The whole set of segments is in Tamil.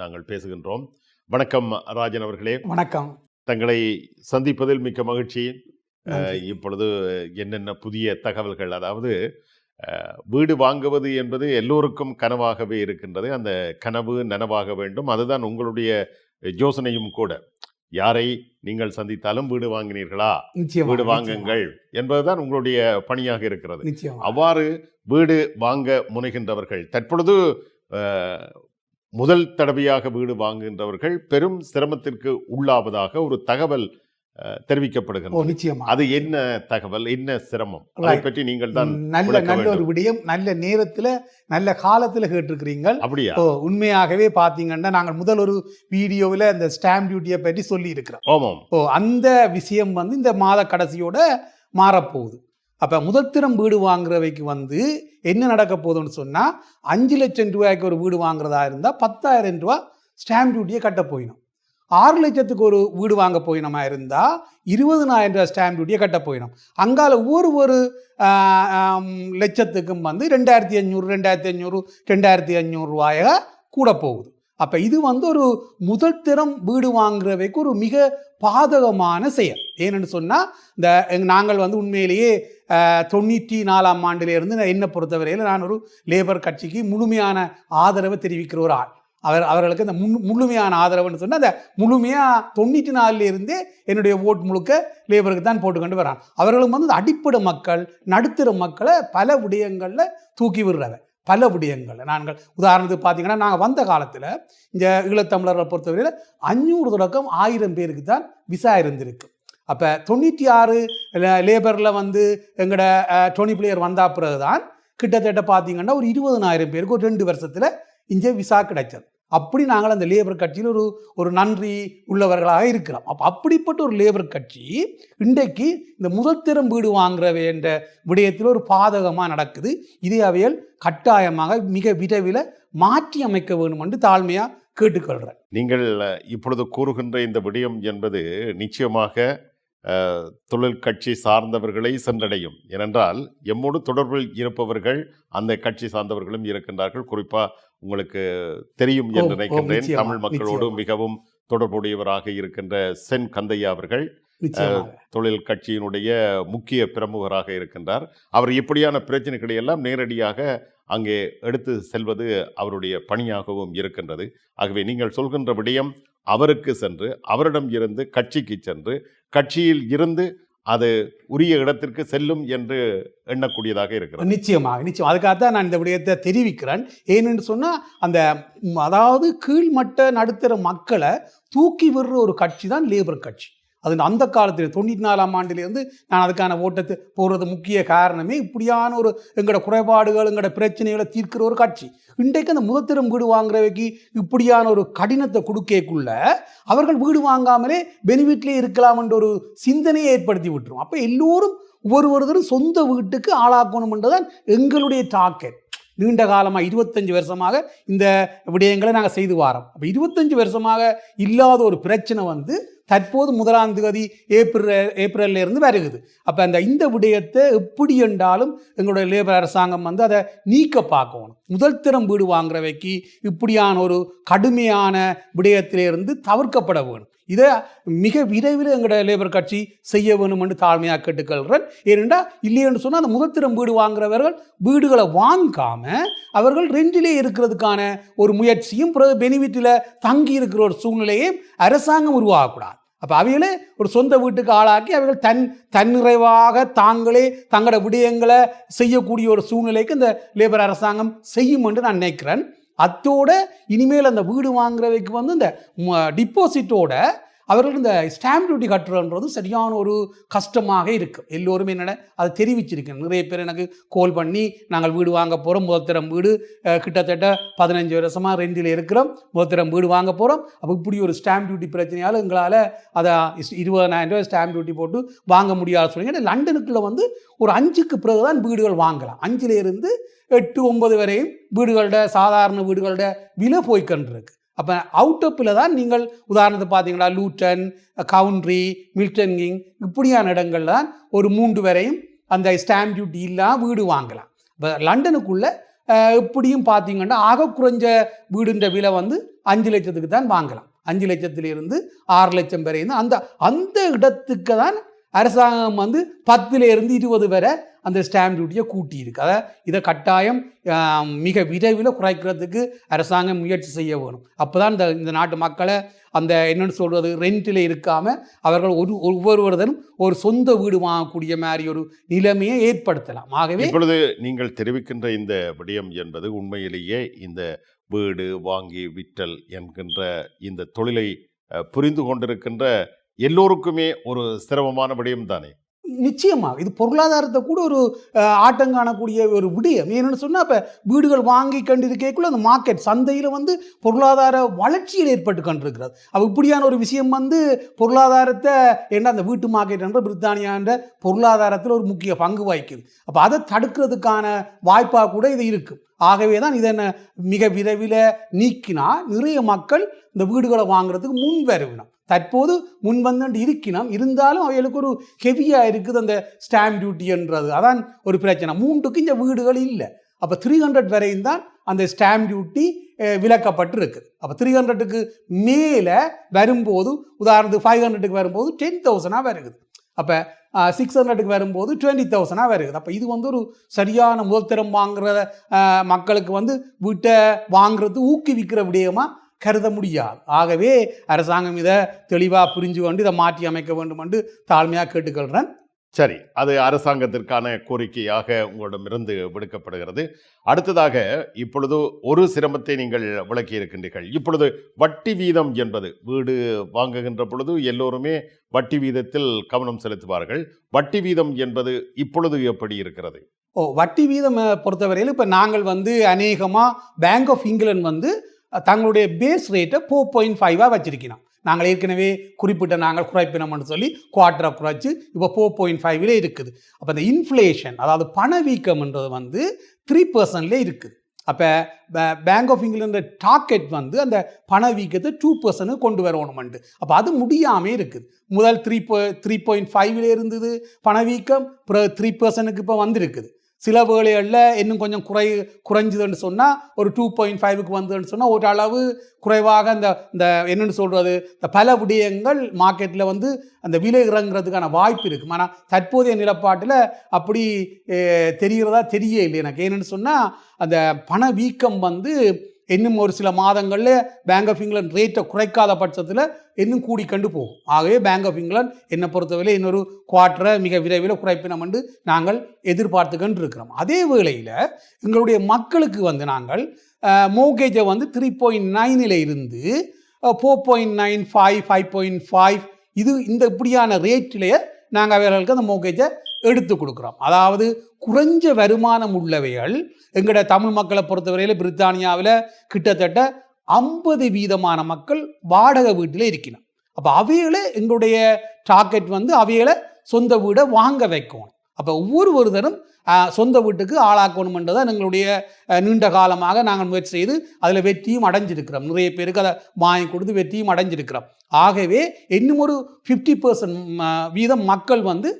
நாங்கள் பேசுகின்றோம். வணக்கம் ராஜன் அவர்களே. வணக்கம். தங்களை சந்திப்பதில் மிக்க மகிழ்ச்சி. இப்பொழுது என்னென்ன புதிய தகவல்கள் அதாவது வீடு வாங்குவது என்பது எல்லோருக்கும் கனவாகவே இருக்கின்றது. அந்த கனவு நனவாக வேண்டும். அதுதான் உங்களுடைய யோசனையும் கூட. யாரை நீங்கள் சந்தித்தாலும் வீடு வாங்கினீர்களா? வீடு வாங்குங்கள் என்பதுதான் உங்களுடைய பணியாக இருக்கிறது. அவ்வாறு வீடு வாங்க முனைகின்றவர்கள். தற்பொழுது முதல் தடவையாக வீடு வாங்குகின்றவர்கள் பெரும் சிரமத்திற்கு உள்ளாவதாக ஒரு தகவல் தெரிவிக்கப்படுகிறது நிச்சயமா. அது என்ன தகவல்? என்ன சிரமம்? அதை. பற்றி நீங்கள் தான் நல்ல நல்ல ஒரு. விடயம் நல்ல நேரத்துல நல்ல காலத்துல கேட்டிருக்கிறீங்க அப்படியா? உண்மையாகவே பார்த்தீங்கன்னா நாங்கள் முதல் ஒரு வீடியோவில் இந்த ஸ்டாம்ப் டியூட்டியை பற்றி சொல்லி இருக்கிறோம் ஓ அந்த விஷயம் வந்து இந்த மாத கடைசியோட மாறப்போகுது. அப்போ முதல் திறம் வீடு வாங்குறவைக்கு வந்து என்ன நடக்க போகுதுன்னு சொன்னால் அஞ்சு லட்சம் ரூபாய்க்கு ஒரு வீடு வாங்குறதா இருந்தால் பத்தாயிரம் ரூபா ஸ்டாம்ப் டியூட்டியை கட்ட போயிடும். ஆறு லட்சத்துக்கு ஒரு வீடு வாங்க போயினமா இருந்தால் இருபதுனாயிரம் ரூபாய் ஸ்டாம்ப் டியூட்டியை கட்ட போயிடும். அங்கால ஒவ்வொரு ஒரு லட்சத்துக்கும் வந்து ரெண்டாயிரத்தி அஞ்சூறு ரெண்டாயிரத்தி அஞ்சூறு ரெண்டாயிரத்தி அஞ்சூறு ரூபாயாக கூட போகுது. அப்போ இது வந்து ஒரு முதல் திறம் வீடு வாங்குறவைக்கு ஒரு மிக பாதகமான செயல். ஏன்னு சொன்னால் இந்த நாங்கள் வந்து உண்மையிலேயே தொண்ணூற்றி நாலாம் ஆண்டிலேருந்து நான் என்னை பொறுத்தவரையில் நான் ஒரு லேபர் கட்சிக்கு முழுமையான ஆதரவை தெரிவிக்கிற ஒரு ஆள். அவர் அவர்களுக்கு அந்த முழு முழுமையான ஆதரவுன்னு சொன்னால் அந்த முழுமையாக தொண்ணூற்றி நாலுலேருந்தே என்னுடைய ஓட் முழுக்க லேபருக்கு தான் போட்டுக்கொண்டு வரான். அவர்களும் வந்து அடிப்படை மக்கள் நடுத்தர மக்களை பல விடயங்களில் தூக்கி விடுறவ பல விடயங்கள். நாங்கள் உதாரணத்துக்கு பார்த்தீங்கன்னா நாங்கள் வந்த காலத்தில் இந்த ஈழத்தமிழர்களை பொறுத்தவரையில் அஞ்சூறு தொடக்கம் ஆயிரம் பேருக்கு தான் விசா இருந்திருக்கு. அப்போ தொண்ணூற்றி ஆறு லேபரில் வந்து எங்களோட டோனி பிளேயர் வந்தா பிறகு தான் கிட்டத்தட்ட பார்த்தீங்கன்னா ஒரு இருபதனாயிரம் பேருக்கு ஒரு ரெண்டு வருஷத்தில் இங்கே விசா கிடைச்சது. அப்படி நாங்கள் அந்த லேபர் கட்சியில் ஒரு ஒரு நன்றி உள்ளவர்களாக இருக்கிறோம். அப்போ அப்படிப்பட்ட ஒரு லேபர் கட்சி இன்றைக்கு இந்த முதல் திறம் வீடு வாங்குறவை என்ற விடயத்தில் ஒரு பாதகமாக நடக்குது. இதே அவையல் கட்டாயமாக மிக விரைவில் மாற்றி அமைக்க வேண்டும் என்று தாழ்மையாக கேட்டுக்கொள்கிறேன். நீங்கள் இப்பொழுது கூறுகின்ற இந்த விடயம் என்பது நிச்சயமாக தொழில் கட்சி சார்ந்தவர்களை சென்றடையும். ஏனென்றால் எம்மோடு தொடர்பில் இருப்பவர்கள் அந்த கட்சி சார்ந்தவர்களும் இருக்கின்றார்கள். குறிப்பா உங்களுக்கு தெரியும் என்று நினைக்கின்றேன். தமிழ் மக்களோடு. மிகவும் தொடர்புடையவராக இருக்கின்ற சென் கந்தையா அவர்கள் தொழில் கட்சியினுடைய முக்கிய பிரமுகராக இருக்கின்றார். அவர் இப்படியான பிரச்சனைகளை எல்லாம் நேரடியாக அங்கே எடுத்து செல்வது அவருடைய பணியாகவும் இருக்கின்றது. ஆகவே நீங்கள் சொல்கின்ற விடயம் அவருக்கு சென்று அவரிடம் இருந்து கட்சிக்கு சென்று கட்சியில் இருந்து அது உரிய இடத்திற்கு செல்லும் என்று எண்ணக்கூடியதாக இருக்கிறது. நிச்சயமாக நிச்சயம். அதுக்காக தான் நான் இந்த விடயத்தை தெரிவிக்கிறேன். ஏனென்று சொன்னால் அந்த அதாவது கீழ்மட்ட நடுத்தர மக்களை தூக்கி விடுற ஒரு கட்சி தான் லேபர் கட்சி. அது அந்த காலத்தில் தொண்ணூற்றி நாலாம் ஆண்டிலிருந்து நான் அதுக்கான ஓட்டத்தை போடுறது முக்கிய காரணமே இப்படியான ஒரு எங்களோட குறைபாடுகள் எங்களோட பிரச்சனைகளை தீர்க்கிற ஒரு கட்சி. இன்றைக்கு அந்த முதத்திரம் வீடு வாங்குறவைக்கு இப்படியான ஒரு கடினத்தை கொடுக்கக்குள்ள அவர்கள் வீடு வாங்காமலே பெனிஃபிட்லேயே இருக்கலாம் என்ற ஒரு சிந்தனையை ஏற்படுத்தி விட்டுரும். அப்போ எல்லோரும் ஒவ்வொருவரும் சொந்த வீட்டுக்கு ஆளாக்கணும்ன்றதான் எங்களுடைய டார்கெட் நீண்ட காலமாக இருபத்தஞ்சு வருஷமாக இந்த விடயங்களை நாங்கள் செய்து வாரோம். அப்போ இருபத்தஞ்சு வருஷமாக இல்லாத ஒரு பிரச்சனை வந்து தற்போது முதலாம் தேதி ஏப்ரல் ஏப்ரல்ல இருந்து வருகுது. அப்போ அந்த இந்த விடயத்தை எப்படி என்றாலும் எங்களுடைய லேபர் அரசாங்கம் வந்து அதை நீக்க பார்க்கணும். முதல் திறம் வீடு வாங்குறவைக்கு இப்படியான ஒரு கடுமையான விடயத்திலிருந்து தவிர்க்கப்பட வேணும். இதை மிக விரைவில் எங்களுடைய லேபர் கட்சி செய்ய வேணும் என்று தாழ்மையாக கேட்டுக்கொள்கிறேன். ஏனென்றால் இல்லையென்று சொன்னால் அந்த முதத்திரம் வீடு வாங்குறவர்கள் வீடுகளை வாங்காம அவர்கள் ரெண்டிலே இருக்கிறதுக்கான ஒரு முயற்சியும் பிறகு பெனிஃபிட்டில் தங்கி இருக்கிற ஒரு சூழ்நிலையும் அரசாங்கம் உருவாகக்கூடாது அப்போ அவைகளே ஒரு சொந்த வீட்டுக்கு ஆளாக்கி அவர்கள் தன் தன்னிறைவாக தாங்களே தங்களோட விடயங்களை செய்யக்கூடிய ஒரு சூழ்நிலைக்கு இந்த லேபர் அரசாங்கம் செய்யும் என்று நான் நினைக்கிறேன். அத்தோட இனிமேல் அந்த வீடு வாங்குறவைக்கு வந்து இந்த டிப்போசிட்டோட அவர்கள் இந்த ஸ்டாம்ப் டியூட்டி கட்டுறன்றது சரியான ஒரு கஷ்டமாக இருக்கும் எல்லோருமே என்னென்ன அதை தெரிவிச்சிருக்கேன். நிறைய பேர் எனக்கு கால் பண்ணி நாங்கள் வீடு வாங்க போகிறோம் முதத்திரம் வீடு கிட்டத்தட்ட பதினஞ்சு வருஷமாக ரெண்டில் இருக்கிறோம் முதத்திரம் வீடு வாங்க போகிறோம் அப்போ இப்படி ஒரு ஸ்டாம்ப் டியூட்டி பிரச்சனையால் எங்களால் அதை இஸ்- இருபதனாயிரம் ரூபாய் ஸ்டாம்ப் டியூட்டி போட்டு வாங்க முடியாது சொல்லுங்க ஏன்னா லண்டனுக்குள்ள வந்து ஒரு அஞ்சுக்கு பிறகு தான் வீடுகள் வாங்கலாம். அஞ்சிலேருந்து எட்டு ஒன்பது வரையும் வீடுகளோட சாதாரண வீடுகளோட விலை போய்க்கொண்டிருக்கு. அப்போ அவுட்டப்பில் தான் நீங்கள் உதாரணத்துக்கு பார்த்தீங்கன்னா லூட்டன் கவுண்ட்ரி மில்டன் கிங் இப்படியான இடங்கள்ல தான் ஒரு மூன்று வரையும் அந்த ஸ்டாம்ப் டியூட்டி இல்லாமல் வீடு வாங்கலாம். இப்போ லண்டனுக்குள்ளே எப்படியும் இப்படியும் பார்த்தீங்கன்னா ஆக குறைஞ்ச வீடுன்ற விலை வந்து அஞ்சு லட்சத்துக்கு தான் வாங்கலாம். அஞ்சு லட்சத்திலிருந்து ஆறு லட்சம் வரையும் அந்த அந்த இடத்துக்கு தான் அரசாங்கம் வந்து பத்துலேருந்து இருபது வரை அந்த ஸ்டாம்ப் டியூட்டியை கூட்டியிருக்கு. அதை இதை கட்டாயம் மிக விரைவில் குறைக்கிறதுக்கு அரசாங்கம் முயற்சி செய்ய வேணும். அப்போ தான் இந்த இந்த நாட்டு மக்களை அந்த என்னென்னு சொல்கிறது ரெண்டில் இருக்காமல் அவர்கள் ஒரு ஒவ்வொருவருடனும் ஒரு சொந்த வீடு வாங்கக்கூடிய மாதிரி ஒரு நிலைமையை ஏற்படுத்தலாம். ஆகவே இப்பொழுது நீங்கள் தெரிவிக்கின்ற இந்த விடயம் என்பது உண்மையிலேயே இந்த வீடு வாங்கி விற்றல் என்கின்ற இந்த தொழிலை புரிந்து கொண்டிருக்கின்ற எல்லோருக்குமே ஒரு சிரமமான விடயம் தானே நிச்சயமாக இது பொருளாதாரத்தை கூட ஒரு ஆட்டம் காணக்கூடிய ஒரு விடயம். ஏன்னு சொன்னால் இப்போ வீடுகள் வாங்கி கண்டிருக்கக்குள்ள அந்த மார்க்கெட் சந்தையில் வந்து பொருளாதார வளர்ச்சியில் ஏற்பட்டு கண்டிருக்கிறது. அப்போ இப்படியான ஒரு விஷயம் வந்து பொருளாதாரத்தை என்ன அந்த வீட்டு மார்க்கெட் என்ற பிரித்தானியான்ற பொருளாதாரத்தில் ஒரு முக்கிய பங்கு வகிக்குது. அப்போ அதை தடுக்கிறதுக்கான வாய்ப்பாக கூட இது இருக்குது ஆகவே தான் இதை என்ன மிக விரைவில் நீக்கினா நிறைய மக்கள் இந்த வீடுகளை வாங்குறதுக்கு முன் வருவினம் தற்போது முன் வந்து இருக்கினோம். இருந்தாலும் அவைகளுக்கு ஒரு ஹெவியாக இருக்குது அந்த ஸ்டாம்ப் டியூட்டின்றது அதான் ஒரு பிரச்சனை. மூன்றுக்கு இந்த வீடுகள் இல்லை. அப்போ த்ரீ ஹண்ட்ரட் வரையும் தான் அந்த ஸ்டாம்ப் டியூட்டி விலக்கப்பட்டு இருக்குது அப்போ த்ரீ ஹண்ட்ரடுக்கு மேலே வரும்போது உதாரணத்துக்கு ஃபைவ் ஹண்ட்ரடுக்கு வரும்போது டென் தௌசண்டாக வருகுது. அப்போ சிக்ஸ் ஹண்ட்ரடுக்கு வரும்போது டுவெண்ட்டி தௌசண்டாக வருகுது. அப்போ இது வந்து ஒரு சரியான முதல்தரம் வாங்குற மக்களுக்கு வந்து வீட்டை வாங்குறது ஊக்குவிக்கிற விடயமா கருத முடியாது. ஆகவே அரசாங்கம் இதை தெளிவாக புரிஞ்சு கொண்டு இதை மாற்றி அமைக்க வேண்டும் என்று தாழ்மையாக கேட்டுக்கொள்கிறேன் சரி அது அரசாங்கத்திற்கான கோரிக்கையாக உங்களிடமிருந்து விடுக்கப்படுகிறது. அடுத்ததாக இப்பொழுது ஒரு சிரமத்தை நீங்கள் விளக்கி இருக்கின்றீர்கள். இப்பொழுது வட்டி வீதம் என்பது வீடு வாங்குகின்ற பொழுது எல்லோருமே வட்டி வீதத்தில் கவனம் செலுத்துவார்கள். வட்டி வீதம் என்பது இப்பொழுது எப்படி இருக்கிறது? ஓ வட்டி வீதம் பொறுத்தவரையில் இப்போ நாங்கள் வந்து அநேகமாக பேங்க் ஆஃப் இங்கிலாந்து வந்து தங்களுடைய பேஸ் ரேட்டை ஃபோர் பாயிண்ட் ஃபைவாக வச்சிருக்கிறோம் நாங்கள் ஏற்கனவே குறிப்பிட்ட நாங்கள் குறைப்பினோம்னு சொல்லி குவார்ட்டரை குறைச்சி இப்போ ஃபோர் பாயிண்ட் ஃபைவ்ல இருக்குது. அப்போ இந்த இன்ஃப்ளேஷன் அதாவது பணவீக்கம்ன்றது வந்து த்ரீ பர்சன்ட்லேயே இருக்குது. அப்போ பேங்க் ஆஃப் இங்கிலாந்து டார்கெட் வந்து அந்த பணவீக்கத்தை டூ பர்சன்ட் கொண்டு வரணுமெண்டு அப்போ அது முடியாமல் இருக்குது. முதல் த்ரீ த்ரீ பாயிண்ட் ஃபைவ்ல இருந்தது பணவீக்கம் த்ரீ பர்சனுக்கு இப்போ வந்திருக்குது. சில வேளைகளில் இன்னும் கொஞ்சம் குறை குறைஞ்சதுன்னு சொன்னால் ஒரு டூ பாயிண்ட் ஃபைவுக்கு வந்ததுன்னு சொன்னால் ஒரு அளவு குறைவாக இந்த இந்த என்னென்னு சொல்கிறது இந்த பல விடயங்கள் மார்க்கெட்டில் வந்து அந்த விலை இறங்குறதுக்கான வாய்ப்பு இருக்குது ஆனால் தற்போதைய நிலப்பாட்டில் அப்படி தெரிகிறதா தெரிய இல்லை எனக்கு. ஏன்னு சொன்னால் அந்த பண வீக்கம் வந்து இன்னும் ஒரு சில மாதங்களில் பேங்க் ஆஃப் இங்கிலாந்து ரேட்டை குறைக்காத பட்சத்தில் இன்னும் கூடி கண்டு போகும். ஆகவே பேங்க் ஆஃப் இங்கிலாந்து என்னை பொறுத்தவரை இன்னொரு குவார்ட்டரை மிக விரைவில் குறைப்பினம் என்று நாங்கள் எதிர்பார்த்துக்கிட்டு இருக்கிறோம். அதே வேளையில் எங்களுடைய மக்களுக்கு வந்து நாங்கள் மோகேஜை வந்து த்ரீ பாயிண்ட் நைனில் இருந்து four point nine five five point five இது இந்த இப்படியான ரேட்டிலேயே நாங்கள் அவர்களுக்கு அந்த மோகேஜை எடுத்து கொடுக்குறோம். அதாவது குறைஞ்ச வருமானம் உள்ளவைகள் எங்களோட தமிழ் மக்களை பொறுத்தவரையில் பிரித்தானியாவில் கிட்டத்தட்ட ஐம்பது வீதமான மக்கள் வாடகை வீட்டில் இருக்கணும் அப்போ அவைகளை எங்களுடைய டார்கெட் வந்து அவைகளை சொந்த வீடை வாங்க வைக்கணும். அப்போ ஒவ்வொருவருதரும் ஆஹ், சொந்த வீட்டுக்கு ஆளாக்கணுமென்றதை எங்களுடைய நீண்ட காலமாக நாங்கள் முயற்சி செய்து அதில் வெற்றியும் அடைஞ்சிருக்கிறோம். நிறைய பேருக்கு அதை வாங்கி கொடுத்து வெற்றியும் அடைஞ்சிருக்கிறோம். ஆகவே இன்னும் ஒரு ஃபிஃப்டி பர்சன்ட் வீதம் மக்கள் வந்து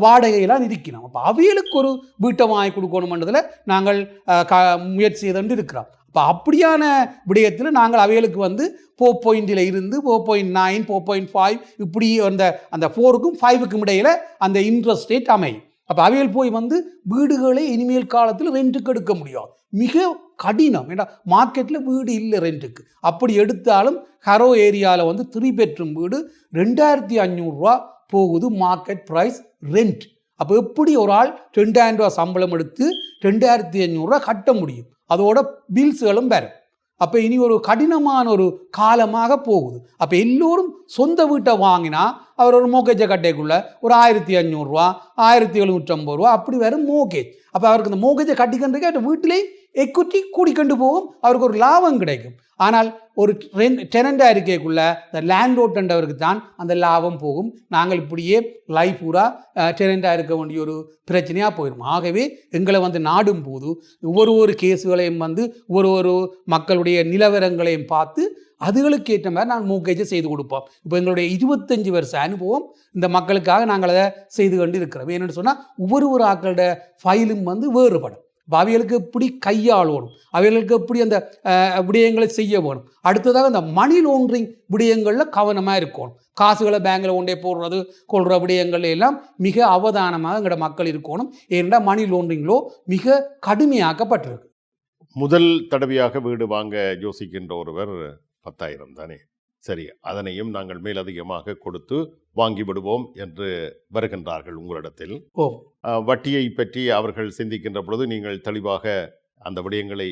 வாடகையெல்லாம் இருக்கணும் அப்போ அவைகளுக்கு ஒரு வீட்டை வாங்கி கொடுக்கணுமென்றதில் நாங்கள் க முயற்சி செய்துட்டு இருக்கிறோம். அப்போ அப்படியான விடயத்தில் நாங்கள் அவைகளுக்கு வந்து ஃபோர் பாயிண்டில் இருந்து four point nine four point five இப்படி அந்த அந்த ஃபோருக்கும் ஃபைவுக்கும் இடையில் அந்த இன்ட்ரெஸ்ட் ரேட் அமையும். அப்போ அவையில் போய் வந்து வீடுகளை இனிமேல் காலத்தில் ரெண்ட்டுக்கு எடுக்க முடியாது மிக கடினம். ஏன்னா மார்க்கெட்டில் வீடு இல்லை ரெண்ட்டுக்கு அப்படி எடுத்தாலும் ஹரோ ஏரியாவில் வந்து த்ரீ பெட்ரூம் வீடு ரெண்டாயிரத்தி அஞ்சூறுரூவா போகுது மார்க்கெட் ப்ரைஸ் ரெண்ட் அப்போ எப்படி ஒரு ஆள் ரெண்டாயிரம் ரூபா சம்பளம் எடுத்து ரெண்டாயிரத்தி அஞ்சூறுரூவா கட்ட முடியும்? அதோட பில்ஸுகளும் வேறு அப்போ இனி ஒரு கடினமான ஒரு காலமாக போகுது. அப்போ எல்லோரும் சொந்த வீட்டை வாங்கினா அவர் ஒரு மோகேஜை கட்டைக்குள்ளே ஒரு ஆயிரத்தி அஞ்சூறுரூவா ஆயிரத்தி எழுநூற்றம்பது ரூபா அப்படி வரும் மோகேஜ் அப்போ அவருக்கு இந்த மோகேஜை கட்டிக்கின்றதுக்கு வீட்டிலேயே வீட்டிலே கூடி கொண்டு போகும். அவருக்கு ஒரு லாபம் கிடைக்கும். ஆனால் ஒரு டெனண்டாக இருக்கக்குள்ள இந்த லேண்ட் ஓட்டண்டவருக்கு தான் அந்த லாபம் போகும். நாங்கள் இப்படியே லைஃப் பூரா டெனண்டாக இருக்க வேண்டிய ஒரு பிரச்சனையாக போயிடும் ஆகவே எங்களை வந்து நாடும் போது ஒவ்வொரு ஒரு கேஸுகளையும் வந்து ஒரு ஒரு மக்களுடைய நிலவரங்களையும் பார்த்து அதுகளுக்கு ஏற்ற மாதிரி நான் மூக்கேஜை செய்து கொடுப்போம். இப்போ எங்களுடைய இருபத்தஞ்சு வருஷ அனுபவம் இந்த மக்களுக்காக நாங்கள் அதை செய்து கொண்டு இருக்கிறோம். என்னென்னு சொன்னால் ஒவ்வொரு ஒரு ஆக்களோட ஃபைலும் வந்து வேறுபடும். அவைகளுக்கு எப்படி கையாளணும்? அவைகளுக்கு எப்படி அந்த விடயங்களை செய்ய வேணும்? அடுத்ததாக இந்த மணி லாண்ட்ரிங் விடயங்களில் கவனமாக இருக்கணும். காசுகளை பேங்கில் கொண்டே போடுறது கொள்கிற விடயங்கள் எல்லாம் மிக அவதானமாக எங்களோட மக்கள் இருக்கணும். ஏனென்றால் மணி லாண்ட்ரிங்லோ மிக கடுமையாக்கப்பட்டிருக்கு. முதல் தடவையாக வீடு வாங்க யோசிக்கின்ற ஒருவர் பத்தாயிரம் தானே? சரி அதனையும் நாங்கள் மேலதிகமாக கொடுத்து வாங்கி விடுவோம் என்று வருகின்றார்கள் உங்களிடத்தில். ஓ. வட்டியை பற்றி அவர்கள் சிந்திக்கின்ற பொழுது நீங்கள் தெளிவாக அந்த விடயங்களை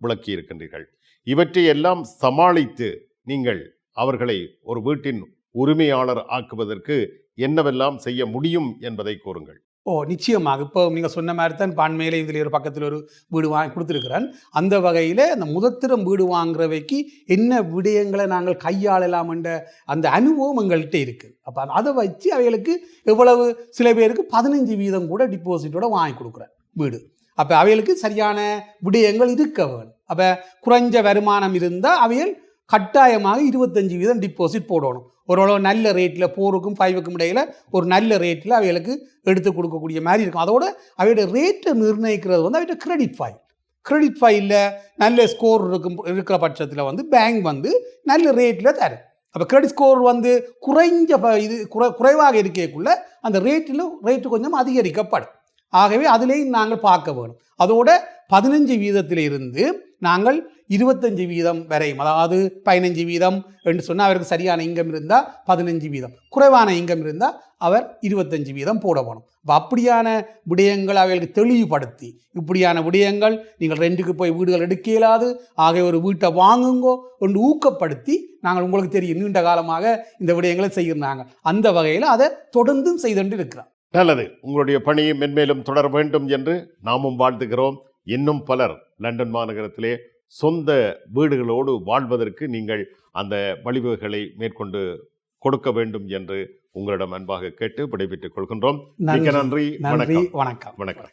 விளக்கி இருக்கின்றீர்கள் இவற்றை எல்லாம் சமாளித்து நீங்கள் அவர்களை ஒரு வீட்டின் உரிமையாளர் ஆக்குவதற்கு என்னவெல்லாம் செய்ய முடியும் என்பதை கூறுங்கள். ஓ நிச்சயமாக. இப்போ நீங்கள் சொன்ன மாதிரி தான் பான்மையில இதில் ஒரு பக்கத்தில் ஒரு வீடு வாங்கி கொடுத்துருக்குறான். அந்த வகையில் அந்த முதத்திரம் வீடு வாங்குறவைக்கு என்ன விடயங்களை நாங்கள் கையாளலாம் என்ற அந்த அனுபவம் எங்கள்கிட்ட இருக்குது அப்போ அதை வச்சு அவைகளுக்கு எவ்வளவு சில பேருக்கு பதினஞ்சு வீதம் கூட டிபாசிட்டோட வாங்கி கொடுக்குறேன் வீடு. அப்போ அவைகளுக்கு சரியான விடயங்கள் இருக்க வேணும் அப்போ குறைஞ்ச வருமானம் இருந்தால் அவைகள் கட்டாயமாக இருபத்தஞ்சு வீதம் டிபாசிட் போடணும். ஓரளவு நல்ல ரேட்டில் ஃபோருக்கும் ஃபைவுக்கும் இடையில் ஒரு நல்ல ரேட்டில் அவைகளுக்கு எடுத்து கொடுக்கக்கூடிய மாதிரி இருக்கும். அதோட அவையோட ரேட்டை நிர்ணயிக்கிறது வந்து அவையோட கிரெடிட் ஃபைல் கிரெடிட் ஃபைலில் நல்ல ஸ்கோர் இருக்கும் இருக்கிற பட்சத்தில் வந்து பேங்க் வந்து நல்ல ரேட்டில் தரும். அப்போ கிரெடிட் ஸ்கோர் வந்து குறைஞ்ச ப- இது குறை குறைவாக இருக்கக்குள்ள அந்த ரேட்டில் ரேட்டு கொஞ்சம் அதிகரிக்கப்படும். ஆகவே அதுலேயும் நாங்கள் பார்க்க வேணும். அதோட பதினஞ்சு வீதத்தில் இருந்து நாங்கள் இருபத்தஞ்சு வீதம் வரையும். அதாவது பதினஞ்சு வீதம் என்று சொன்னால் அவருக்கு சரியான இங்கம் இருந்தால் பதினஞ்சு வீதம். குறைவான இங்கம் இருந்தால் அவர் இருபத்தஞ்சு வீதம் போட போகணும் இப்போ அப்படியான விடயங்கள் அவர்களுக்கு தெளிவுபடுத்தி இப்படியான விடயங்கள் நீங்கள் ரெண்டுக்கு போய் வீடுகள் எடுக்க இயலாது ஆகிய ஒரு வீட்டை வாங்குங்கோ என்று ஊக்கப்படுத்தி நாங்கள் உங்களுக்கு தெரியும் நீண்ட காலமாக இந்த விடயங்களை செய்கிறாங்க அந்த வகையில் அதை தொடர்ந்தும் செய்துകൊണ്ട് இருக்கிறார். நல்லது. உங்களுடைய பணியை மென்மேலும் தொடர வேண்டும் என்று நாமும் வாழ்த்துகிறோம். இன்னும் பலர் லண்டன் மாநகரத்திலே சொந்த வீடுகளோடு வாழ்வதற்கு நீங்கள் அந்த வழிவகைகளை மேற்கொண்டு கொடுக்க வேண்டும் என்று உங்களிடம் அன்பாக கேட்டு விடைபெற்றுக் கொள்கின்றோம். மிக்க நன்றி. நன்றி. நன்றி. வணக்கம். வணக்கம். வணக்கம்.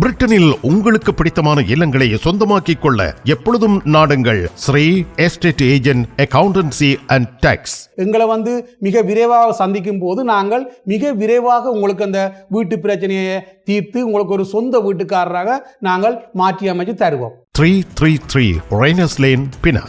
பிரிட்டனில் உங்களுக்கு பிடித்தமான இல்லங்களை சொந்தமாக்கிக் கொள்ள எப்பொழுதும் நாடுங்கள். Sri estate agent accountancy and tax. எங்களை வந்து மிக விரைவாக சந்திக்கும் போது நாங்கள் மிக விரைவாக உங்களுக்கு அந்த வீட்டு பிரச்சனையை தீர்த்து உங்களுக்கு ஒரு சொந்த வீட்டுக்காரராக நாங்கள் மாற்றி அமைச்சு தருவோம். Three three three Raynes lane பினா